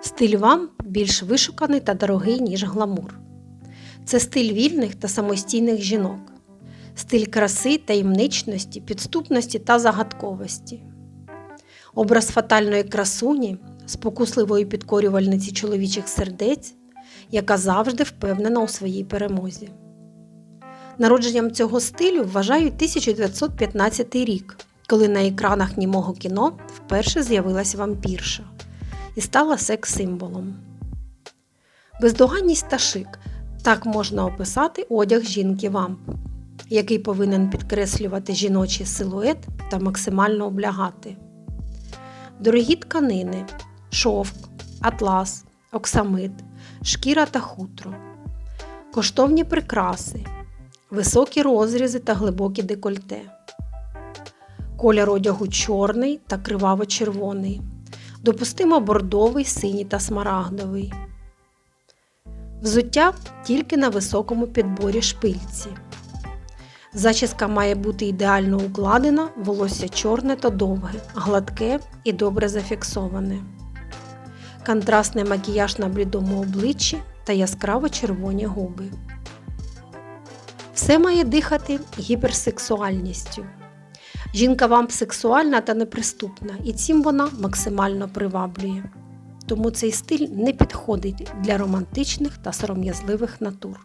Стиль вамп більш вишуканий та дорогий, ніж гламур. Це стиль вільних та самостійних жінок, стиль краси, таємничності, підступності та загадковості. Образ фатальної красуні, спокусливої підкорювальниці чоловічих сердець, яка завжди впевнена у своїй перемозі. Народженням цього стилю вважають 1915 рік, коли на екранах німого кіно вперше з'явилась вампірша і стала секс-символом. Бездоганність та шик так можна описати одяг жінки вамп, який повинен підкреслювати жіночий силует та максимально облягати. Дорогі тканини, шовк, атлас, оксамит, шкіра та хутро, коштовні прикраси, високі розрізи та глибокі декольте. Колір одягу чорний та криваво-червоний, допустимо бордовий, синій та смарагдовий. Взуття тільки на високому підборі шпильці. Зачіска має бути ідеально укладена, волосся чорне та довге, гладке і добре зафіксоване. Контрастний макіяж на блідому обличчі та яскраво червоні губи. Все має дихати гіперсексуальністю. Жінка вам сексуальна та неприступна, і цим вона максимально приваблює. Тому цей стиль не підходить для романтичних та сором'язливих натур.